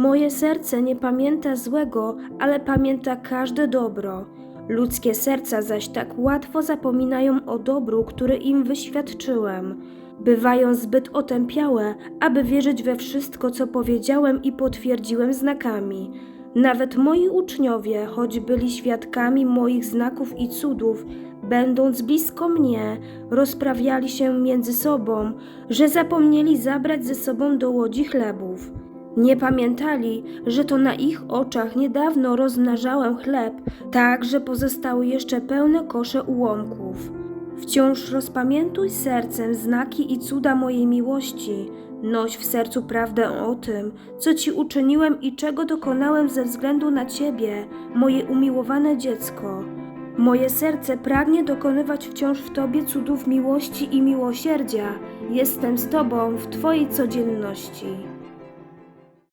Moje serce nie pamięta złego, ale pamięta każde dobro. Ludzkie serca zaś tak łatwo zapominają o dobru, które im wyświadczyłem. Bywają zbyt otępiałe, aby wierzyć we wszystko, co powiedziałem i potwierdziłem znakami. Nawet moi uczniowie, choć byli świadkami moich znaków i cudów, będąc blisko mnie, rozprawiali się między sobą, że zapomnieli zabrać ze sobą do łodzi chlebów. Nie pamiętali, że to na ich oczach niedawno rozmnażałem chleb, tak że pozostały jeszcze pełne kosze ułomków. Wciąż rozpamiętuj sercem znaki i cuda mojej miłości. Noś w sercu prawdę o tym, co ci uczyniłem i czego dokonałem ze względu na ciebie, moje umiłowane dziecko. Moje serce pragnie dokonywać wciąż w tobie cudów miłości i miłosierdzia. Jestem z tobą w twojej codzienności.